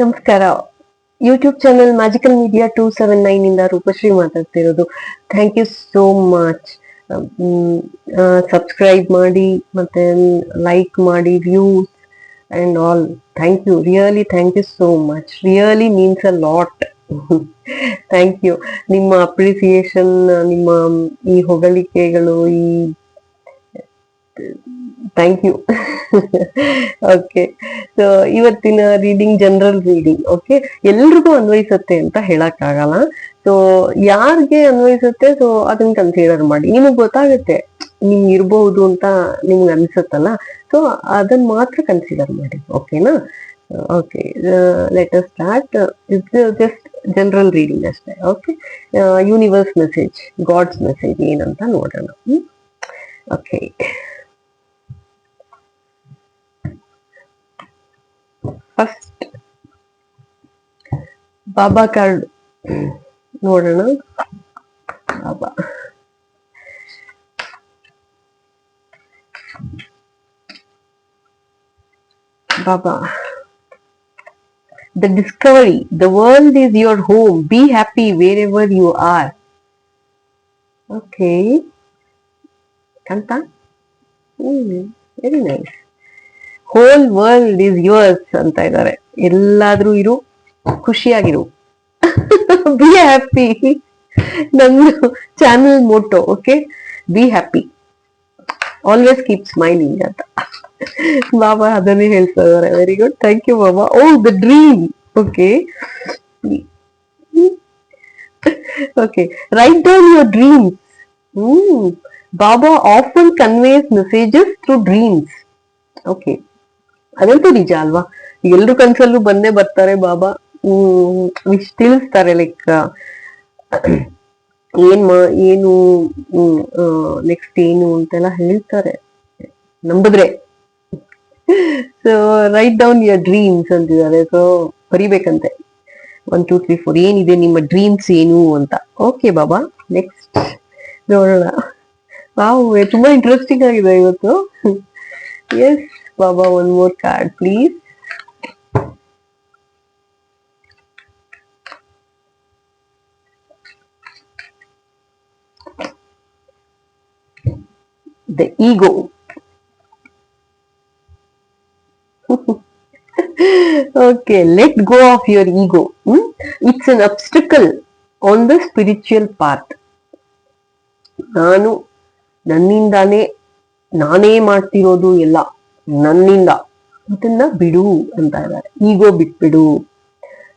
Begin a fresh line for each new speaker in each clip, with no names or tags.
ನಮಸ್ಕಾರ. YouTube channel Magical Media two seven nine ಇಂದ ರೂಪಶ್ರೀ ಮಾತಾಡ್ತಿರೋದು. Thank you so much subscribe ಮಾಡಿ, ಮತ್ತೆ ಲೈಕ್ ಮಾಡಿ views and all thank you really thank you so much really means a lot thank you ನಿಮ್ಮ appreciation ನಿಮ್ಮ ಈ ಹೊಗಳಿಕೆಗಳು, ಈ ಥ್ಯಾಂಕ್ ಯು ಓಕೆ ಸೊ ಇವತ್ತಿನ ರೀಡಿಂಗ್ ಜನರಲ್ ರೀಡಿಂಗ್ ಓಕೆ ಎಲ್ರಿಗೂ ಅನ್ವಯಿಸುತ್ತೆ ಅಂತ ಹೇಳಕ್ ಆಗಲ್ಲ ಸೊ ಯಾರಿಗೆ ಅನ್ವಯಿಸುತ್ತೆ? ಸೊ ಅದನ್ನ ಕನ್ಸಿಡರ್ ಮಾಡಿ. ನಿಮಗ್ ಗೊತ್ತಾಗುತ್ತೆ, ನಿಮ್ಗೆ ಇರ್ಬಹುದು ಅಂತ ನಿಮ್ಗೆ ಅನ್ಸುತ್ತಲ್ಲ? ಸೊ ಅದನ್ನ ಮಾತ್ರ ಕನ್ಸಿಡರ್ ಮಾಡಿ ಓಕೆನಾ okay let start it's just general reading ಅಷ್ಟೇ okay universe message god's message ಏನಂತ ನೋಡೋಣ. ಓಕೆ ಫಸ್ಟ್ ಬಾಬಾ ಕಾರ್ಡ್ ನೋಡೋಣ ಬಾಬಾ ಬಾಬಾ the discovery the world is your home be happy wherever you are okay ಕಂತ ಹ್ಮ್ very nice whole world is yours ಅಂತ ಇದ್ದಾರೆ ಎಲ್ಲಾದ್ರೂ ಇರು, ಖುಷಿಯಾಗಿರು. ಬಿ ಹ್ಯಾಪಿ ನಂದು channel motto okay be happy always keep smiling ಅಂತ. ಬಾಬಾ ಅದನ್ನೇ ಹೇಳ್ತಾ ಇದಾರೆ very good thank you Baba oh the dream okay okay write down your dreams hmm Baba often conveys messages through dreams okay ಅದಂತೂ ನಿಜ ಅಲ್ವಾ? ಎಲ್ರು ಕನ್ಸಲ್ಲೂ ಬಂದೇ ಬರ್ತಾರೆ ಬಾಬಾ. ಹ್ಮ್ ತಿಳಿಸ್ತಾರೆ ಲೈಕ್ ಏನ್ ಏನು ನೆಕ್ಸ್ಟ್ ಏನು ಅಂತೆಲ್ಲ ಹೇಳ್ತಾರೆ. ನಂಬಿದ್ರೆ. So write down your dreams ಅಂತಿದ್ದಾರೆ. ಸೊ ಬರಿಬೇಕಂತೆ. ಒನ್ ಟೂ ತ್ರೀ ಫೋರ್ ಏನಿದೆ ನಿಮ್ಮ ಡ್ರೀಮ್ಸ್ ಏನು ಅಂತ. ಓಕೆ ಬಾಬಾ. ನೆಕ್ಸ್ಟ್ ನೋಡೋಣ. ವಾವ್ ತುಂಬಾ ಇಂಟ್ರೆಸ್ಟಿಂಗ್ ಆಗಿದೆ ಇವತ್ತು. Yes Baba one more card please the ego. okay, let go of your ego. Hmm? It's an obstacle on the spiritual path. ನಾನು ನನ್ನಿಂದಾನೇ ನಾನೇ ಮಾಡ್ತಿರೋದು ಎಲ್ಲ ನನ್ನಿಂದ. ಇದನ್ನ ಬಿಡು ಅಂತ ಇದ್ದಾರೆ. ಈಗೋ ಬಿಟ್ಬಿಡು.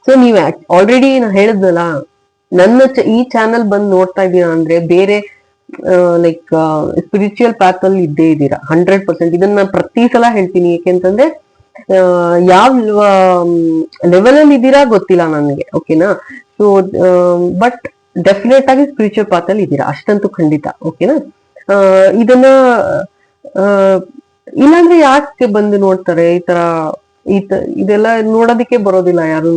ಸೊ ನೀವ್ ಆಲ್ರೆಡಿ ನಾ ಹೇಳಿದ್ನಲ್ಲ, ನನ್ನ ಈ ಚಾನಲ್ ಬಂದ್ ನೋಡ್ತಾ ಇದ್ದೀರಾ ಅಂದ್ರೆ ಬೇರೆ ಲೈಕ್ ಸ್ಪಿರಿಚುವಲ್ ಪ್ಯಾತ್ ಅಲ್ಲಿ ಇದ್ದೇ ಇದ್ದೀರಾ. ಹಂಡ್ರೆಡ್ ಪರ್ಸೆಂಟ್ ಇದನ್ನ ನಾನು ಪ್ರತಿ ಸಲ ಹೇಳ್ತೀನಿ. ಯಾಕೆಂತಂದ್ರೆ ಯಾವ ಲೆವೆಲ್ ಅಲ್ಲಿ ಇದ್ದೀರಾ ಗೊತ್ತಿಲ್ಲ ನನಗೆ. ಓಕೆನಾ? ಸೊ ಬಟ್ ಡೆಫಿನೆಟ್ ಆಗಿ ಸ್ಪಿರಿಚುವಲ್ ಪಾತ್ ಅಲ್ಲಿ ಇದ್ದೀರಾ. ಅಷ್ಟಂತೂ ಖಂಡಿತ. ಓಕೆನಾ? ಇದನ್ನ ಇಲ್ಲಾಂದ್ರೆ ಯಾಕೆ ಬಂದು ನೋಡ್ತಾರೆ ಈ ತರ ಈ ಇದೆಲ್ಲ ನೋಡೋದಕ್ಕೆ ಬರೋದಿಲ್ಲ ಯಾರು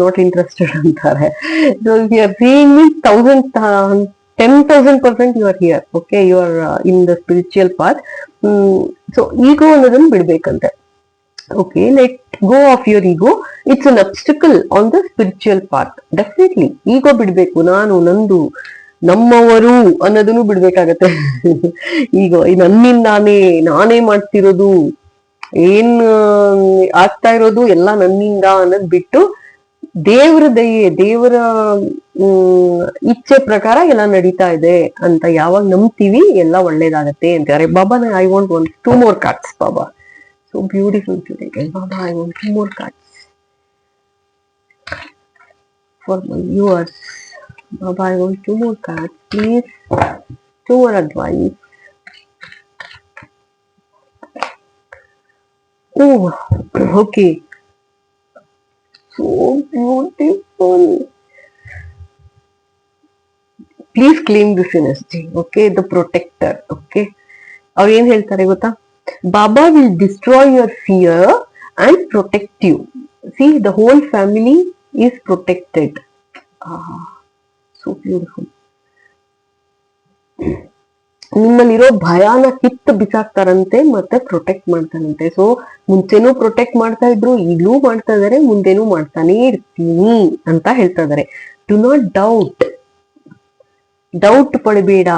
ನಾಟ್ ಇಂಟ್ರೆಸ್ಟೆಡ್ ಅಂತಾರೆ. You are thousand ten thousand percent you are here okay you are in the spiritual path so ego ಅನ್ನೋದನ್ನ ಬಿಡ್ಬೇಕಂತೆ. Okay let go of your ego it's an obstacle on the spiritual path definitely ego ಬಿಡ್ಬೇಕು, ನಾನು, ನಂದು ನಮ್ಮವರು ಅನ್ನೋದನ್ನು ಬಿಡ್ಬೇಕಾಗತ್ತೆ. ಈಗ ನನ್ನಿಂದ ನಾನೇ ಮಾಡ್ತಿರೋದು, ಏನ್, ಆಗ್ತಾ ಇರೋದು ಎಲ್ಲ ನನ್ನಿಂದ ಅನ್ನೋದ್ ಬಿಟ್ಟು ದೇವರ ದಯೆ, ದೇವರ ಇಚ್ಛೆ ಪ್ರಕಾರ ಎಲ್ಲ ನಡೀತಾ ಇದೆ ಅಂತ ಯಾವಾಗ ನಂಬ್ತೀವಿ ಎಲ್ಲ ಒಳ್ಳೇದಾಗತ್ತೆ ಅಂತಾರೆ Baba I want one two more cards Baba. So beautiful today Baba I want two more cards for my viewers Baba I want two more cards please two more advice Oh, okay. So beautiful. Please claim this energy. Okay, the protector. Okay. ಅವ್ರು ಏನ್ ಹೇಳ್ತಾರೆ ಗೊತ್ತಾ Baba will destroy your fear and protect you see the whole family is protected so beautiful ನಿಮ್ಮಲ್ಲಿರೋ ಭಯಾನ ಕಿತ್ತು ಬಿಸಾಕ್ತಾರಂತೆ, ಮತ್ತೆ protect ಮಾಡ್ತಾರಂತೆ. So ಮುಂಚೆನೂ protect ಮಾಡ್ತಾ ಇದ್ರು, ಈಗಲೂ ಮಾಡ್ತಾ ಇದಾರೆ, ಮುಂದೆನೂ ಮಾಡ್ತಾನೆ ಇರ್ತೀನಿ ಅಂತ ಹೇಳ್ತಾ ಇದಾರೆ. ಡು ನಾಟ್ ಡೌಟ್ ಡೌಟ್ ಪಡಬೇಡ.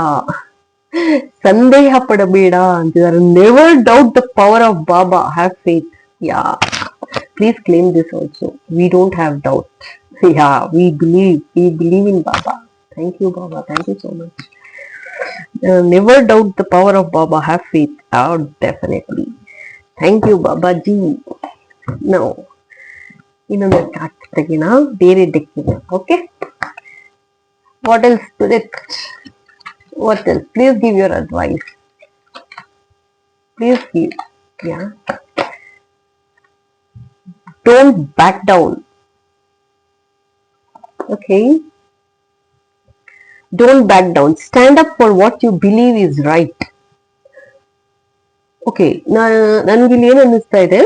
ಸಂದೇಹ ಪಡಬೇಡ ಅಂತಿದ್ದಾರೆ. Never doubt the power of Baba have faith ya please claim this also we don't have doubt ya we believe we believe in Baba thank you Baba thank you so much never doubt the power of Baba have faith out definitely thank you Babaji ನಾವು ಇನ್ನೊಂದು card ತೆಗಿನ ಬೇರೆ ಡೆಕ್ಕಿನ okay what else spirit what else please give your advice please give ya don't back down Okay Don't back down stand up for what you believe is right okay ನನಗೆ ಇಲ್ಲಿ ಏನ್ ಅನ್ನಿಸ್ತಾ ಇದೆ?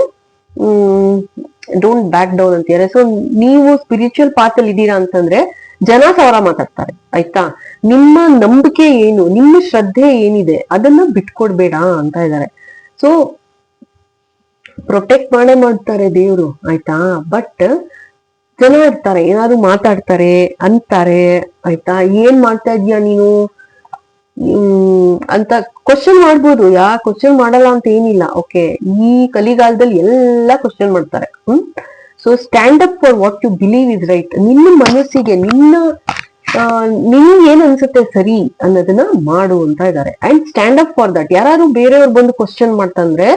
Don't back down ಅಂತೀರ so ನೀವು spiritual path ಅಲ್ಲಿ ಇದ್ದೀರಾ ಅಂತಂದ್ರೆ ಜನ ಸಾವಿರ ಮಾತಾಡ್ತಾರೆ. ಆಯ್ತಾ? ನಿಮ್ಮ ನಂಬಿಕೆ ಏನು? ನಿಮ್ಮ ಶ್ರದ್ಧೆ ಏನಿದೆ? ಅದನ್ನ ಬಿಟ್ಕೊಡ್ಬೇಡ ಅಂತ ಇದ್ದಾರೆ. ಸೊ ಪ್ರೊಟೆಕ್ಟ್ ಮಾಡೇ ಮಾಡ್ತಾರೆ ದೇವ್ರು. ಆಯ್ತಾ? ಬಟ್ ಜನ ಇರ್ತಾರೆ ಏನಾದ್ರು ಮಾತಾಡ್ತಾರೆ, ಅಂತಾರೆ, ಆಯ್ತಾ? ಏನ್ ಮಾಡ್ತಾ ಇದೀಯ ನೀನು? ಅಂತ ಕ್ವಶನ್ ಮಾಡ್ಬೋದು. ಯಾ ಕ್ವಶನ್ ಮಾಡಲ್ಲ ಅಂತ ಏನಿಲ್ಲ. ಓಕೆ ಈ ಕಲಿಗಾಲದಲ್ಲಿ ಎಲ್ಲ ಕ್ವಶನ್ ಮಾಡ್ತಾರೆ. ಹ್ಮ್? So stand up for what you believe is right ನಿನ್ನ ಮನಸ್ಸಿಗೆ, ನಿನ್ನ ನೀನು ಏನ್ ಅನ್ಸುತ್ತೆ ಸರಿ ಅನ್ನೋದನ್ನ ಮಾಡು ಅಂತ ಇದ್ದಾರೆ and stand up for that ಯಾರು ಬೇರೆಯವ್ರು ಬಂದು question ಮಾಡ್ತಂದ್ರೆ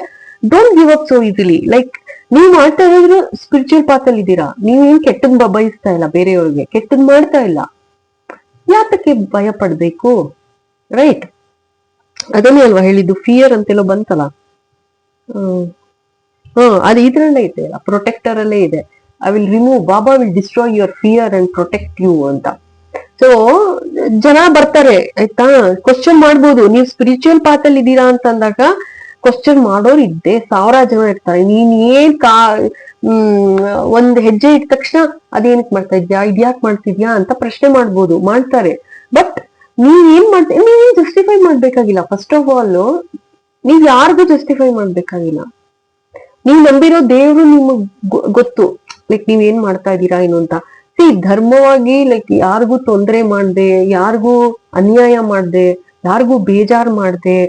don't give up so easily like ನೀವು ಮಾಡ್ತಾ ಇರೋದ್ರು ಸ್ಪಿರಿಚುವಲ್ ಪಾತ್ ಅಲ್ಲಿ ಇದ್ದೀರಾ? ನೀವೇನ್ ಕೆಟ್ಟದ್ ಬಯಸ್ತಾ ಇಲ್ಲ ಬೇರೆಯವ್ರಿಗೆ? ಕೆಟ್ಟದ್ ಮಾಡ್ತಾ ಇಲ್ಲ. ಯಾತಕ್ಕೆ ಭಯ ಪಡ್ಬೇಕು? ರೈಟ್ ಅದನ್ನೇ ಅಲ್ವಾ ಹೇಳಿದ್ದು? ಫಿಯರ್ ಅಂತೆಲ್ಲ ಬಂತಲ್ಲ? ಹ್ಮ್. ಅದು ಇದ್ರಲ್ಲೇ ಇದೆ ಅಲ್ಲ. ಪ್ರೊಟೆಕ್ಟರ್ ಅಲ್ಲೇ ಇದೆ. I will remove Baba will destroy your fear and protect you ಅಂತ. ಸೊ ಜನ ಬರ್ತಾರೆ, ಆಯ್ತಾ? ಕ್ವಶನ್ ಮಾಡ್ಬೋದು. ನೀವು ಸ್ಪಿರಿಚುವಲ್ ಪಾತ್ ಅಲ್ಲಿ ಇದ್ದೀರಾ ಅಂತ ಅಂದಾಗ ಕ್ವಶನ್ ಮಾಡೋರು ಇದ್ದೆ ಸಾವಿರ ಜನ ಇರ್ತಾರೆ. ನೀನ್ ಏನ್ ಕಾ, ಹ್ಮ್, ಒಂದ್ ಹೆಜ್ಜೆ ಇಟ್ಟ ತಕ್ಷಣ ಅದೇನಕ್ ಮಾಡ್ತಾ ಇದ್ಯಾ? ಇದ್ಯಾಕ್ ಮಾಡ್ತಿದ್ಯಾ ಅಂತ ಪ್ರಶ್ನೆ ಮಾಡ್ಬೋದು, ಮಾಡ್ತಾರೆ. ಬಟ್ ನೀವ್ ಏನ್ ಮಾಡ್ತೀವಿ ನೀವೇನ್ ಜಸ್ಟಿಫೈ ಮಾಡ್ಬೇಕಾಗಿಲ್ಲ. ಫಸ್ಟ್ ಆಫ್ ಆಲ್ ನೀವ್ ಯಾರಿಗೂ ಜಸ್ಟಿಫೈ ಮಾಡ್ಬೇಕಾಗಿಲ್ಲ. ನೀವ್ ನಂಬಿರೋ ದೇವ್ರು ನಿಮಗ್ ಗೊತ್ತು. ಲೈಕ್ ನೀವ್ ಏನ್ ಮಾಡ್ತಾ ಇದ್ದೀರಾ, ಏನು ಅಂತ. ಸಿ ಧರ್ಮವಾಗಿ ಲೈಕ್ ಯಾರಿಗೂ ತೊಂದರೆ ಮಾಡ್ದೆ, ಯಾರಿಗೂ ಅನ್ಯಾಯ ಮಾಡ್ದೆ, ಯಾರಿಗೂ ಬೇಜಾರ್ ಮಾಡ್ದೆ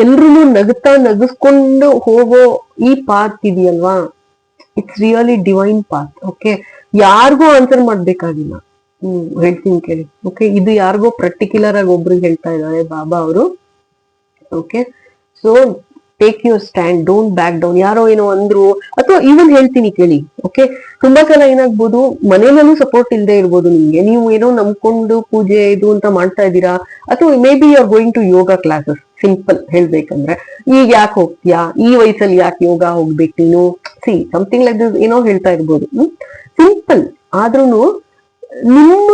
ಎಲ್ರೂ ನಗುತ್ತಾ ನಗಿಸ್ಕೊಂಡು ಹೋಗೋ ಈ ಪಾತ್ ಇದೆಯಲ್ವಾ? It's really divine path okay ಯಾರಿಗೂ ಆನ್ಸರ್ ಮಾಡ್ಬೇಕಾಗಿಲ್ಲ. ಹ್ಮ್, ಹೇಳ್ತೀನಿ ಕೇಳಿ ಓಕೆ ಇದು ಯಾರಿಗೋ ಪರ್ಟಿಕ್ಯುಲರ್ ಆಗಿ ಒಬ್ರಿಗೆ ಹೇಳ್ತಾ ಇದ್ದಾರೆ, ಬಾಬಾ ಅವರು okay so take your stand don't back down ಯಾರೋ ಏನೋ ಅಂದ್ರು, ಅಥವಾ ಈವನ್ ಹೇಳ್ತೀನಿ ಕೇಳಿ ಓಕೆ ತುಂಬಾ ಸಲ ಏನಾಗ್ಬೋದು ಮನೇಲೂ ಸಪೋರ್ಟ್ ಇಲ್ಲದೆ ಇರ್ಬೋದು ನಿಮ್ಗೆ. ನೀವು ಏನೋ ನಂಬ್ಕೊಂಡು ಪೂಜೆ, ಇದು ಅಂತ ಮಾಡ್ತಾ ಇದ್ದೀರಾ? ಅಥವಾ maybe you are going to yoga classes simple ಹೇಳ್ಬೇಕಂದ್ರೆ, ಈಗ ಯಾಕೆ ಹೋಗ್ತೀಯಾ? ಈ ವಯಸ್ಸಲ್ಲಿ ಯಾಕೆ ಯೋಗ ಹೋಗ್ಬೇಕು ನೀನು ಸಿ ಸಮಥಿಂಗ್ ಲೈಕ್ ದಿಸ್ ಏನೋ ಹೇಳ್ತಾ ಇರ್ಬೋದು. ಸಿಂಪಲ್ ಆದ್ರೂ ನಿಮ್ಮ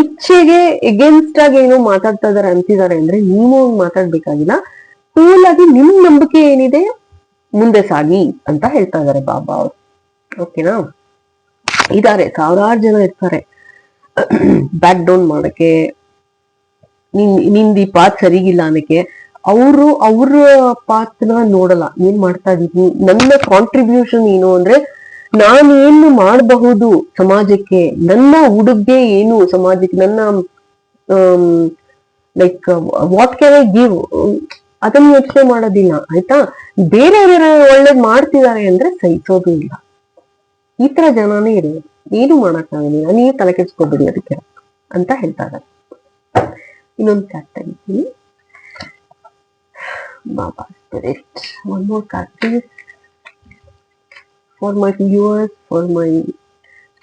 ಇಚ್ಛೆಗೆ ಎಗೇನ್ಸ್ಟ್ ಆಗಿ ಏನೋ ಮಾತಾಡ್ತಾ ಇದಾರೆ ಅಂತಿದ್ದಾರೆ ಅಂದ್ರೆ ನೀವು ಮಾತಾಡ್ಬೇಕಾಗಿಲ್ಲ. ಕೂಲ್ ಆಗಿ ನಿಮ್ ನಂಬಿಕೆ ಏನಿದೆ? ಮುಂದೆ ಸಾಗಿ ಅಂತ ಹೇಳ್ತಾ ಇದಾರೆ ಬಾಬಾ ಅವರು. ಓಕೆನಾ ಇದಾರೆ. ಸಾವಿರಾರು ಜನ ಇರ್ತಾರೆ. ಬ್ಯಾಕ್ ಡೌನ್ ಮಾಡಕ್ಕೆ ನಿನ್, ನಿಂದ ಈ ಪಾತ್ ಸರಿಗಿಲ್ಲ ಅನ್ನಕ್ಕೆ ಅವರು, ಅವ್ರ ಪಾತ್ನ ನೋಡಲ್ಲ. ಏನ್ ಮಾಡ್ತಾ ಇದೀನಿ? ನನ್ನ ಕಾಂಟ್ರಿಬ್ಯೂಷನ್ ಏನು ಅಂದ್ರೆ ನಾನೇನು ಮಾಡಬಹುದು ಸಮಾಜಕ್ಕೆ? ನನ್ನ ಉಡುಗೆ ಏನು ಸಮಾಜಕ್ಕೆ? ನನ್ನ like what can I give ಅದನ್ನ ಯೋಚನೆ ಮಾಡೋದಿಲ್ಲ, ಆಯ್ತಾ? ಬೇರೆಯವರು ಒಳ್ಳೇದ್ ಮಾಡ್ತಿದ್ದಾರೆ ಅಂದ್ರೆ ಸಹಿಸೋದು ಇಲ್ಲ. ಈ ತರ ಜನನೇ ಇರೋದು. ಏನು ಮಾಡಕ್ಕಾಗಲಿಲ್ಲ ನೀವು ತಲೆ ಕೆಡ್ಸ್ಕೊಬೇಡಿ ಅದಕ್ಕೆ ಅಂತ ಹೇಳ್ತಾ ಇದ್ದಾರೆ. ಇನ್ನೊಂದು ಕಾರ್ಡ್ ತೆಗಿತೀನಿ Baba spirit one more card please for my viewers, for my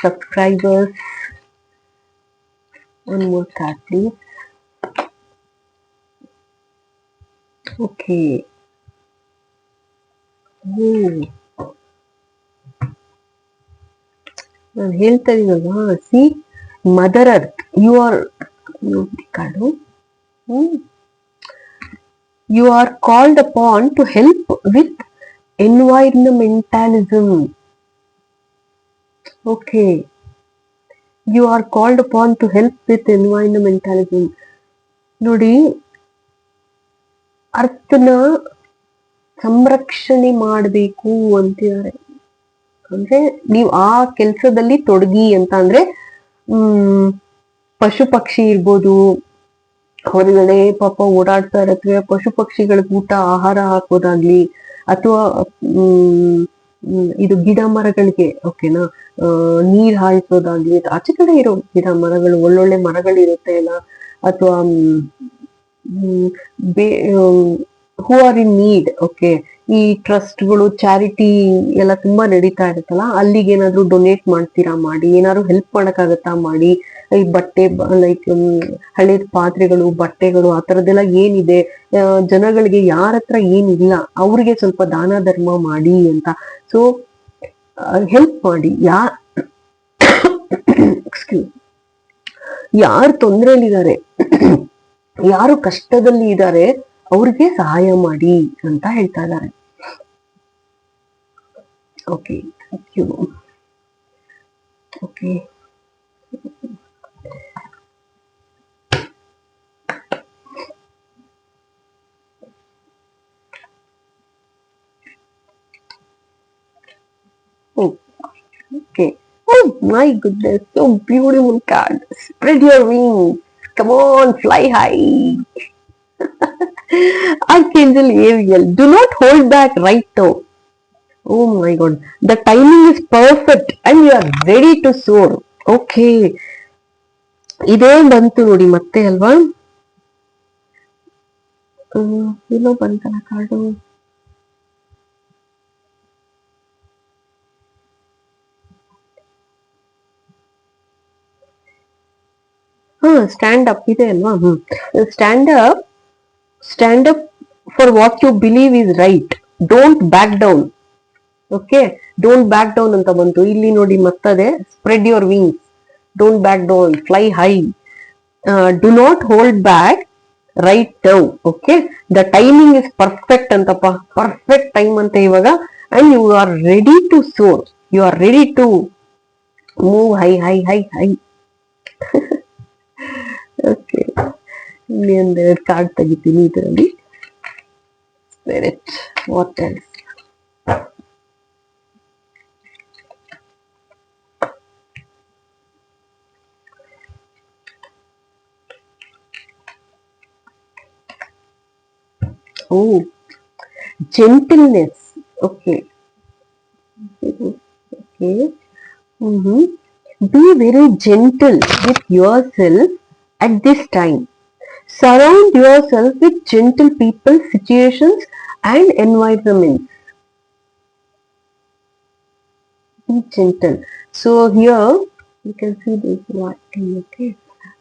subscribers. One more card, please. Okay. Oh. ನಾನು ಹೇಳ್ತಾ ಇದೀನಲ್ವಾ see mother earth you are card you are called upon to help with environmentalism. Okay you are called upon to help with environmentalism ನೋಡಿ, ಅರ್ಥನ ಸಂರಕ್ಷಣೆ ಮಾಡಬೇಕು ಅಂತಿದ್ದಾರೆ. ಅಂದ್ರೆ ನೀವು ಆ ಕೆಲಸದಲ್ಲಿ ತೊಡಗಿ ಅಂತ ಅಂದ್ರೆ, ಹ್ಮ್ ಪಶು ಪಕ್ಷಿ ಇರ್ಬೋದು ಹೊರಗಡೆ ಪಾಪ ಓಡಾಡ್ತಾ ಇರತ್ವೆ, ಪಶು ಪಕ್ಷಿಗಳಿಗೆ ಊಟ, ಆಹಾರ ಹಾಕೋದಾಗ್ಲಿ ಅಥವಾ ಇದು ಗಿಡ ಮರಗಳಿಗೆ ಓಕೆನಾ ನೀರ್ ಹಾಯಿಸೋದಾಗ್ಲಿ, ಆಚೆ ಕಡೆ ಇರೋ ಗಿಡ ಮರಗಳು, ಒಳ್ಳೊಳ್ಳೆ ಮರಗಳಿರುತ್ತೆ ಅಲ್ಲ? ಅಥವಾ be who are in need okay ಈ ಟ್ರಸ್ಟ್ಗಳು, ಚಾರಿಟಿ ಎಲ್ಲ ತುಂಬಾ ನಡೀತಾ ಇರುತ್ತಲ್ಲ? ಅಲ್ಲಿಗೆ ಏನಾದ್ರು ಡೊನೇಟ್ ಮಾಡ್ತೀರಾ ಮಾಡಿ? ಏನಾದ್ರು ಹೆಲ್ಪ್ ಮಾಡಕ್ಕಾಗತ್ತಾ ಮಾಡಿ? ಈ ಬಟ್ಟೆ ಲೈಕ್ ಹಳೇದ್ ಪಾತ್ರೆಗಳು, ಬಟ್ಟೆಗಳು, ಆ ತರದೆಲ್ಲ ಏನಿದೆ ಜನಗಳಿಗೆ ಯಾರ ಹತ್ರ ಏನಿಲ್ಲ, ಅವ್ರಿಗೆ ಸ್ವಲ್ಪ ದಾನ ಧರ್ಮ ಮಾಡಿ ಅಂತ. ಸೊ ಹೆಲ್ಪ್ ಮಾಡಿ ಯಾ ಎಕ್ಸ್ಕ್ಯೂಸ್ ಯಾರು ತೊಂದರೆಯಲ್ಲಿದ್ದಾರೆ, ಯಾರು ಕಷ್ಟದಲ್ಲಿ ಇದ್ದಾರೆ, ಅವ್ರಿಗೆ ಸಹಾಯ ಮಾಡಿ ಅಂತ ಹೇಳ್ತಾ ಇದ್ದಾರೆ. Okay thank you okay Okay. Oh my goodness, so beautiful card. Spread your wings. Come on, fly high. Archangel Ariel, do not hold back right now. Oh my god, the timing is perfect and you are ready to soar. Okay. ಇದೇ ಬಂತು ನೋಡಿ ಮತ್ತೆ ಅಲ್ವಾ ಹ್ಮ್, ಎಲ್ಲೋ ಬಂತಲ್ಲ card ಹಾ stand up ಇದೆ ಅಲ್ವಾ? ಹ್ಮ್. Stand up stand up for what you believe is right don't back down okay don't back down ಅಂತ ಬಂತು. ಇಲ್ಲಿ ನೋಡಿ ಮತ್ತದೆ spread your wings don't back down fly high do not hold back right down okay the timing is perfect Anthappa. Perfect time ಅಂತ ಇವಾಗ. And you are ready to soar you are ready to move high high high high okay ಇಲ್ಲಿ ಒಂದೆರಡು card ತೆಗಿತೀನಿ ಇದರಲ್ಲಿ spirit what else Oh, gentleness. Okay. Okay. Mm-hmm. Be very gentle with yourself at this time. Surround yourself with gentle people, situations, and environments. Be gentle. So here you can see this writing. Okay.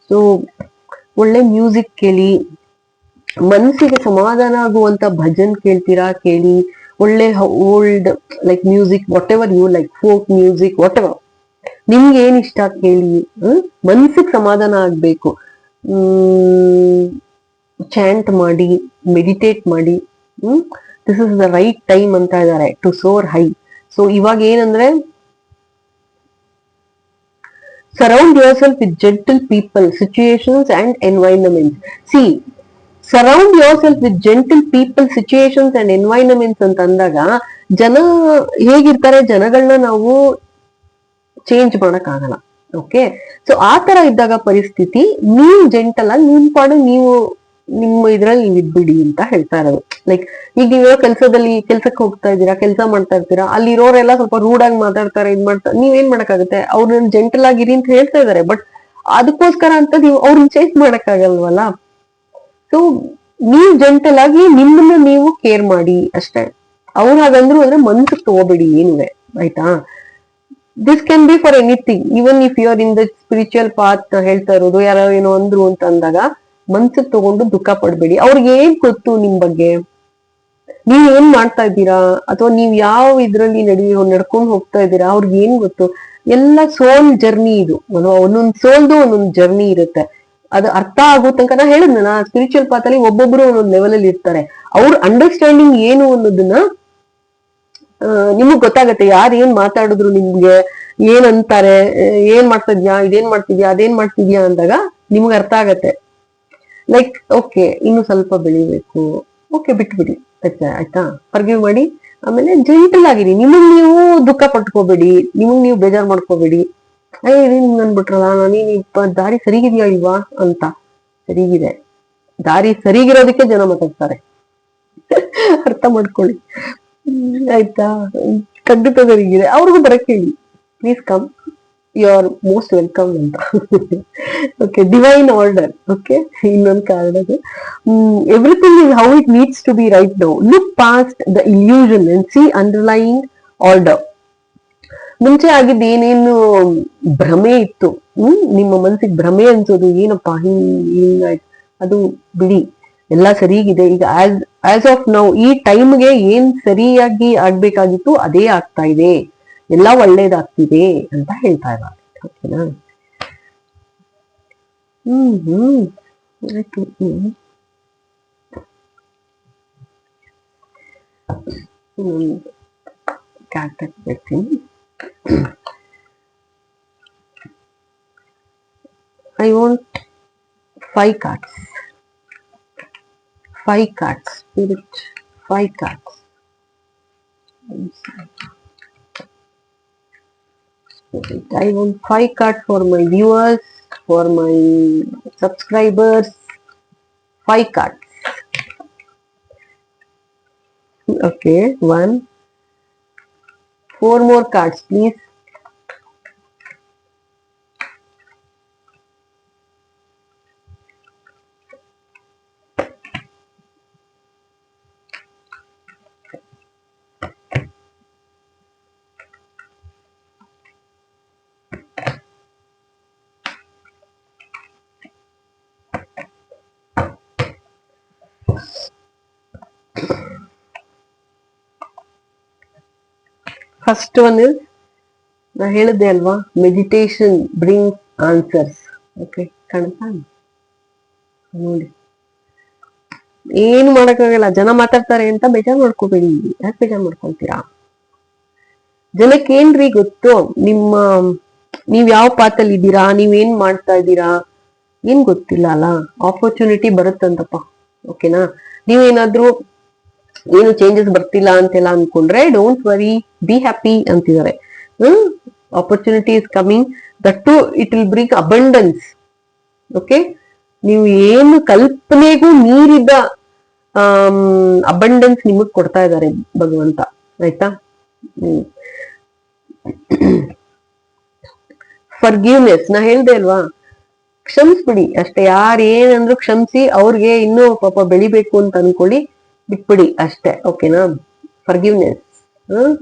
So ಒಳ್ಳೆ music ಕೇಳಿ ಮನಸ್ಸಿಗೆ ಸಮಾಧಾನ ಆಗುವಂತ ಭಜನ್ ಕೇಳ್ತೀರಾ ಕೇಳಿ ಒಳ್ಳೆ old like music whatever you like folk music whatever ನಿಮ್ಗೆ ಏನ್ ಇಷ್ಟ ಕೇಳಿ ಮನ್ಸಿಗೆ ಸಮಾಧಾನ ಆಗ್ಬೇಕು. ಚಾಂಟ್ ಮಾಡಿ, ಮೆಡಿಟೇಟ್ ಮಾಡಿ, ಹ್ಮ್? This is the right time ಅಂತ ಇದ್ದಾರೆ ಟು ಸೋರ್ ಹೈ ಸೊ ಇವಾಗ ಏನಂದ್ರೆ surround yourself with gentle people people and environment see surround yourself with gentle people situations and environments ಅಂತ ಅಂದಾಗ, ಜನ ಹೇಗಿರ್ತಾರೆ ಜನಗಳನ್ನ ನಾವು ಚೇಂಜ್ ಮಾಡಕ್ ಆಗಲ್ಲ ಓಕೆ ಸೊ ಆ ತರ ಇದ್ದಾಗ ಪರಿಸ್ಥಿತಿ ನೀವು ಜೆಂಟಲ್ ಆಗಿ ನಿಮ್ ಪಾಡು ನೀವು ನಿಮ್ಮ ಇದ್ರಲ್ಲಿ ನೀವು ಇದ್ಬಿಡಿ ಅಂತ ಹೇಳ್ತಾ ಇರೋದು. ಲೈಕ್ ಈಗ ನೀವು ಕೆಲಸದಲ್ಲಿ ಕೆಲ್ಸಕ್ಕೆ ಹೋಗ್ತಾ ಇದ್ದೀರಾ, ಕೆಲಸ ಮಾಡ್ತಾ ಇರ್ತೀರಾ ಅಲ್ಲಿ ಇರೋರೆಲ್ಲ ಸ್ವಲ್ಪ ರೂಡ್ ಆಗಿ ಮಾತಾಡ್ತಾರೆ, ಇದ್ ಮಾಡ್ತಾರೆ ನೀವೇನ್ ಮಾಡಕ್ಕಾಗುತ್ತೆ? ಅವ್ರನ್ನ ಜೆಂಟಲ್ ಆಗಿರಿ ಅಂತ ಹೇಳ್ತಾ ಇದಾರೆ ಬಟ್ ಅದಕ್ಕೋಸ್ಕರ ಅಂತ ನೀವು ಅವ್ರನ್ನ ಚೇಂಜ್ ಮಾಡಕ್ಕಾಗಲ್ವಲ್ಲ? ಸೊ ನೀವು ಜೆಂಟಲ್ ಆಗಿ ನಿಮ್ಮನ್ನ ನೀವು ಕೇರ್ ಮಾಡಿ ಅಷ್ಟೇ. ಅವ್ರು ಹಾಗಂದ್ರು ಅಂದ್ರೆ ಮನ್ಸಿಗೆ ತಗೋಬೇಡಿ ಏನುವೆ ಆಯ್ತಾ? This can be for anything even if you are in the spiritual path ಹೇಳ್ತಾ ಇರೋದು, ಯಾರೋ ಏನೋ ಅಂದ್ರು ಅಂತ ಅಂದಾಗ ಮನ್ಸಿಗೆ ತಗೊಂಡು ದುಃಖ ಪಡ್ಬೇಡಿ. ಅವ್ರಿಗೆ ಏನ್ ಗೊತ್ತು ನಿಮ್ ಬಗ್ಗೆ? ನೀವ್ ಏನ್ ಮಾಡ್ತಾ ಇದ್ದೀರಾ? ಅಥವಾ ನೀವ್ ಯಾವ ಇದ್ರಲ್ಲಿ ನಡಿ, ನಡ್ಕೊಂಡು ಹೋಗ್ತಾ ಇದ್ದೀರಾ? ಅವ್ರಿಗೆ ಏನ್ ಗೊತ್ತು? ಎಲ್ಲ ಸೋಲ್ ಜರ್ನಿ ಇದು. ಒಂದೊಂದ್ ಸೋಲ್ದು ಒಂದೊಂದ್ ಜರ್ನಿ ಇರುತ್ತೆ. ಅದು ಅರ್ಥ ಆಗೋ ತನಕ ನಾ ಹೇಳಿದ್ನ ಸ್ಪಿರಿಚುವಲ್ ಪಾತ್ ಅಲ್ಲಿ ಒಬ್ಬೊಬ್ರು ಒಂದೊಂದ್ ಲೆವೆಲ್ ಅಲ್ಲಿ ಇರ್ತಾರೆ. ಅವ್ರ ಅಂಡರ್ಸ್ಟ್ಯಾಂಡಿಂಗ್ ಏನು ಅನ್ನೋದನ್ನ ನಿಮಗ್ ಗೊತ್ತಾಗತ್ತೆ, ಯಾರು ಏನ್ ಮಾತಾಡಿದ್ರು ನಿಮ್ಗೆ, ಏನಂತಾರೆ ಏನ್ ಮಾಡ್ತಿದ್ಯಾ, ಇದೇನ್ ಮಾಡ್ತಿದ್ಯಾ, ಅದೇನ್ ಮಾಡ್ತಿದ್ಯಾ ಅಂದಾಗ ನಿಮ್ಗೆ ಅರ್ಥ ಆಗತ್ತೆ. ಲೈಕ್ ಓಕೆ ಇನ್ನು ಸ್ವಲ್ಪ ಬೆಳಿಬೇಕು. ಓಕೆ ಬಿಟ್ಬಿಡಿ. ಆಯ್ತಾ? ಫರ್ಗಿವ್ ಮಾಡಿ. ಆಮೇಲೆ ಜೆಂಟಲ್ ಆಗಿರಿ. ನಿಮಗ್ ನೀವು ದುಃಖ ಪಟ್ಕೋಬೇಡಿ. ನಿಮಗ್ ನೀವು ಬೇಜಾರ್ ಮಾಡ್ಕೋಬೇಡಿ. ಅಯ್ಯ ನಿಮ್ಗೆ ಅನ್ಬಿಟ್ರಲ್ಲ, ನೀನ್ ಇಪ್ಪ ದಾರಿ ಸರಿಗಿದ್ಯಾ ಇಲ್ವಾ ಅಂತ. ಸರಿಗಿದೆ. ದಾರಿ ಸರಿಗಿರೋದಕ್ಕೆ ಜನ ಮಾತಾಡ್ತಾರೆ. ಅರ್ಥ ಮಾಡ್ಕೊಳ್ಳಿ. ಆಯ್ತಾ? ಖಂಡಿತ ಸರಿಗಿದೆ. ಅವ್ರಿಗೂ ಬರಕ್ ಹೇಳಿ. Please come you are most welcome ಅಂತ. ಓಕೆ ಡಿವೈನ್ ಆರ್ಡರ್ ಓಕೆ ಇನ್ನೊಂದು ಅದು everything is how it needs to be right now look past the illusion and see underline order ಮುಂಚೆ ಆಗಿದ್ದು ಏನೇನು ಭ್ರಮೆ ಇತ್ತು? ಹ್ಮ್, ನಿಮ್ಮ ಮನಸ್ಸಿಗೆ ಭ್ರಮೆ ಅನ್ಸೋದು, ಏನಪ್ಪಾ ಹಿಂಗ್ ಹಿಂಗಾಯ್ತು ಅದು ಬಿಡಿ. ಎಲ್ಲ ಸರಿಗಿದೆ. ಈಗ ಆಸ್ ಆಸ್ ಆಫ್ ನೌ ಈ ಟೈಮ್ಗೆ ಏನ್ ಸರಿಯಾಗಿ ಆಗ್ಬೇಕಾಗಿತ್ತು, ಅದೇ ಆಗ್ತಾ ಇದೆ. ಎಲ್ಲ ಒಳ್ಳೇದಾಗ್ತಿದೆ ಅಂತ ಹೇಳ್ತಾ ಇದ್ದಾರೆ. ಓಕೆನಾ ಹ್ಮ್ ಹ್ಮ್. ಆಯ್ತು, ಹ್ಮ್. ಹ್ಮ್. ಕ್ಯಾಟ್ ಹಾಕ್ಬಿಡ್ತೀನಿ I want five cards. Spirit. Five cards. Spirit. I want five cards for my viewers, for my subscribers. Five cards. Okay, one. Four more cards, please. First one is ನಾ ಹೇಳಿದೆ ಅಲ್ವಾ meditation bring answers okay ಕಾಣುತ್ತಾ ನೋಡಿ. ಏನು ಮಾಡೋಕ್ಕಾಗಲ್ಲ ಜನ ಮಾತಾಡ್ತಾರೆ ಅಂತ ಬೇಜಾರ್ ಮಾಡ್ಕೋಬೇಡಿ. ಯಾಕೆ ಬೇಜಾರು ಮಾಡ್ಕೊಳ್ತೀರಾ? ಜನಕ್ಕೆ ಏನ್ರಿ ಗೊತ್ತು? ನಿಮ್ಮ, ನೀವ್ ಯಾವ ಪಾತಲ್ಲಿ ಇದ್ದೀರಾ? ನೀವ್ ಏನ್ ಮಾಡ್ತಾ ಇದ್ದೀರಾ? ಏನ್ ಗೊತ್ತಿಲ್ಲ ಅಲ್ಲ? ಆಪರ್ಚುನಿಟಿ ಬರುತ್ತಂತಪ್ಪ. ಓಕೆನಾ ನೀವೇನಾದ್ರೂ ಏನು ಚೇಂಜಸ್ ಬರ್ತಿಲ್ಲ ಅಂತೆಲ್ಲ ಅನ್ಕೊಂಡ್ರೆ ಡೋಂಟ್ ವರಿ ಬಿ ಹ್ಯಾಪಿ ಅಂತಿದ್ದಾರೆ opportunity is coming that too it will bring abundance okay ನೀವು ಏನು ಕಲ್ಪನೆಗೂ ಮೀರಿದ ಅಬಂಡೆನ್ಸ್ ನಿಮಗ್ ಕೊಡ್ತಾ ಇದ್ದಾರೆ ಭಗವಂತ. ಆಯ್ತಾ? ಫರ್ ಗಿವ್ನೆಸ್ ನಾ ಹೇಳ್ದೆ ಅಲ್ವಾ? ಕ್ಷಮಿಸ್ಬಿಡಿ. ಅಷ್ಟೇ. ಯಾರು ಏನಂದ್ರು ಕ್ಷಮಿಸಿ, ಅವ್ರಿಗೆ ಇನ್ನೂ ಪಾಪ ಬೆಳಿಬೇಕು ಅಂತ ಅನ್ಕೊಳ್ಳಿ. ಬಿಟ್ಬಿಡಿ ಅಷ್ಟೇ ಓಕೆನಾ forgiveness hmm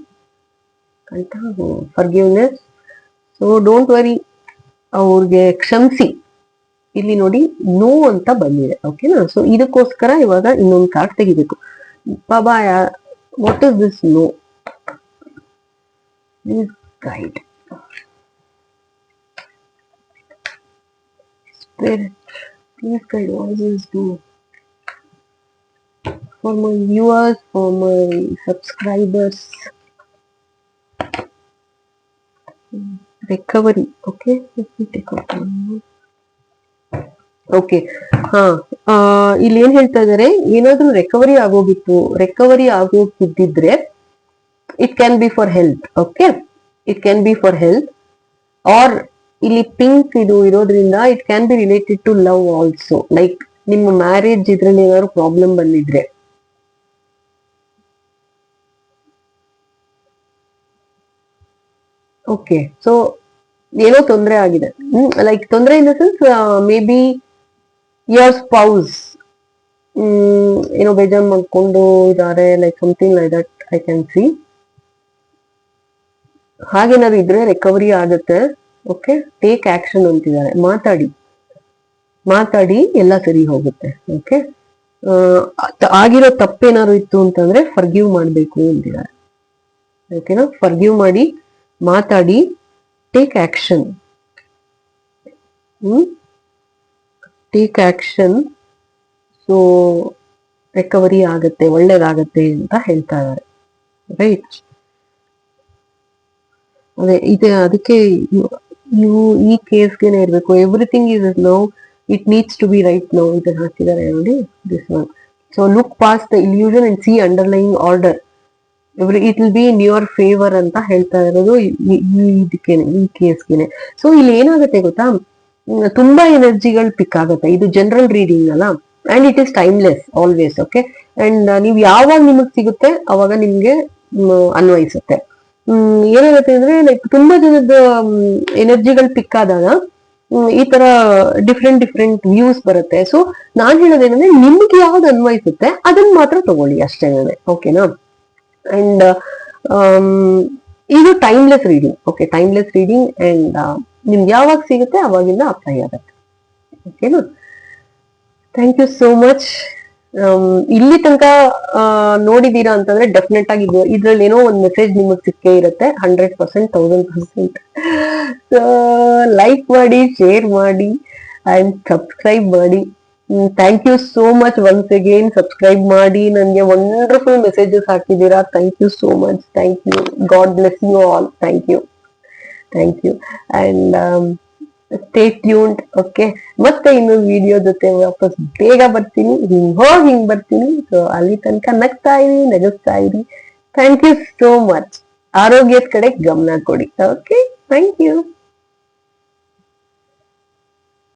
forgiveness so don't worry ಅವ್ರಿಗೆ ಕ್ಷಮಿಸಿ. ಇಲ್ಲಿ ನೋಡಿ ನೋ ಅಂತ ಬಂದಿದೆ ಓಕೆನಾ ಸೊ ಇದಕ್ಕೋಸ್ಕರ ಇವಾಗ ಇನ್ನೊಂದು ಕಾರ್ಡ್ ತೆಗಿಬೇಕು. ಬಾಬಾ what is this no guide spirit please guide what is do? For my viewers, for my subscribers. Recovery, okay? Let me take out. Okay ಹಾ ಇಲ್ಲಿ ಏನ್ ಹೇಳ್ತಾ ಇದಾರೆ ಏನಾದ್ರೂ ರಿಕವರಿ ಆಗೋಗಿತ್ತು recovery ಆಗೋಗಿದ್ದಿದ್ರೆ it can be for health okay it can be for health or ಇಲ್ಲಿ pink ಇದು ಇರೋದ್ರಿಂದ it can be related to love also like ನಿಮ್ಮ ಮ್ಯಾರೇಜ್ ಇದ್ರಲ್ಲಿ ಏನಾದ್ರು ಪ್ರಾಬ್ಲಮ್ ಬಂದಿದ್ರೆ ಓಕೆ ಸೊ ಏನೋ ತೊಂದರೆ ಆಗಿದೆ. ಲೈಕ್ ತೊಂದರೆ in the sense maybe your spouse ಏನೋ ಬೇಜಾರ್ ಮಾಡ್ಕೊಂಡು ಇದಾರೆ like something like that I can see ಹಾಗೇನಾದ್ರು ಇದ್ರೆ ರಿಕವರಿ ಆಗುತ್ತೆ. ಓಕೆ ಟೇಕ್ ಆಕ್ಷನ್ ಅಂತಿದ್ದಾರೆ. ಮಾತಾಡಿ. ಮಾತಾಡಿ, ಎಲ್ಲ ಸರಿ ಹೋಗುತ್ತೆ. ಓಕೆ ಆಗಿರೋ ತಪ್ಪೇನಾದ್ರು ಇತ್ತು ಅಂತಂದ್ರೆ ಫರ್ಗಿವ್ ಮಾಡಬೇಕು ಅಂತಿದ್ದಾರೆ. ಓಕೆನಾ ಫರ್ಗಿವ್ ಮಾಡಿ ಮಾತಾಡಿ take action take action so recovery ಆಗುತ್ತೆ, ಒಳ್ಳೇದಾಗತ್ತೆ ಅಂತ ಹೇಳ್ತಾ ಇದ್ದಾರೆ. ರೈಟ್ ಅದೇ, ಇದೆ, ಅದಕ್ಕೆ ನೀವು ಈ ಕೇಸ್ಗೆನೆ ಇರಬೇಕು. Everything is no it needs to be right now ಇದನ್ನ ಹಾಕಿದ್ದಾರೆ ನೋಡಿ this one so look past the illusion and see underlying order it will be in your favour ಅಂತ ಹೇಳ್ತಾ ಇರೋದು ಇದಕ್ಕೇನೆ ಈ ಕೇಸ್ಗೆನೆ. ಸೊ ಇಲ್ಲಿ ಏನಾಗುತ್ತೆ ಗೊತ್ತಾ? ತುಂಬಾ ಎನರ್ಜಿಗಳು ಪಿಕ್ ಆಗುತ್ತೆ. ಇದು ಜನರಲ್ ರೀಡಿಂಗ್ ಅಲ್ಲ? And it is timeless always okay and ನೀವು ಯಾವಾಗ ನಿಮಗ್ ಸಿಗುತ್ತೆ, ಅವಾಗ ನಿಮ್ಗೆ ಅನ್ವಯಿಸುತ್ತೆ. ಹ್ಮ್, ಏನಾಗುತ್ತೆ ಅಂದ್ರೆ ಲೈಕ್ ತುಂಬಾ ಜನದ ಎನರ್ಜಿಗಳು ಪಿಕ್ ಆದಾಗ ಈ ತರ ಡಿಫ್ರೆಂಟ್ ಡಿಫ್ರೆಂಟ್ ವ್ಯೂಸ್ ಬರುತ್ತೆ. ಸೊ ನಾನ್ ಹೇಳೋದೇನಂದ್ರೆ, ನಿಮ್ಗೆ ಯಾವ್ದು ಅನ್ವಯಿಸುತ್ತೆ ಅದನ್ನ ಮಾತ್ರ ತಗೊಳ್ಳಿ ಅಷ್ಟೇ ಓಕೆನಾ ಅಂಡ್ ಇದು timeless reading okay timeless reading and ನಿಮ್ಗೆ ಯಾವಾಗ ಸಿಗುತ್ತೆ ಅವಾಗಿಂದ ಅಪ್ಲೈ ಆಗುತ್ತೆ. ಓಕೆನಾ ಥ್ಯಾಂಕ್ ಯು ಸೋ ಮಚ್ ಇಲ್ಲಿ ತನಕ ನೋಡಿದೀರಾ ಅಂತಂದ್ರೆ ಡೆಫಿನೆಟ್ ಆಗಿ ಇದು ಇದ್ರಲ್ಲಿ ಏನೋ ಒಂದು ಮೆಸೇಜ್ ನಿಮಗೆ ಸಿಕ್ಕೇ ಇರುತ್ತೆ. Hundred percent thousand percent like ಮಾಡಿ ಶೇರ್ ಮಾಡಿ ಅಂಡ್ ಸಬ್ಸ್ಕ್ರೈಬ್ ಮಾಡಿ. Thank you so much once again subscribe ಮಾಡಿ. ನನಗೆ ವಂಡರ್ಫುಲ್ ಮೆಸೇಜಸ್ ಹಾಕಿದ್ದೀರಾ. Thank you so much thank you God bless you all thank you thank you and stay tuned okay ಮತ್ತೆ ಇನ್ನು video ಜೊತೆ ವಾಪಸ್ ಬೇಗ ಬರ್ತೀನಿ. ಹಿಂಗ್ ಹೋಗಿ ಹಿಂಗ್ ಬರ್ತೀನಿ. ಸೊ ಅಲ್ಲಿ ತನಕ ನಗ್ತಾ ಇರಿ ನಗಿಸ್ತಾ ಇರಿ. ಥ್ಯಾಂಕ್ ಯು ಸೋ ಮಚ್ ಆರೋಗ್ಯದ ಕಡೆ ಗಮನ ಕೊಡಿ ಓಕೆ ಥ್ಯಾಂಕ್ ಯು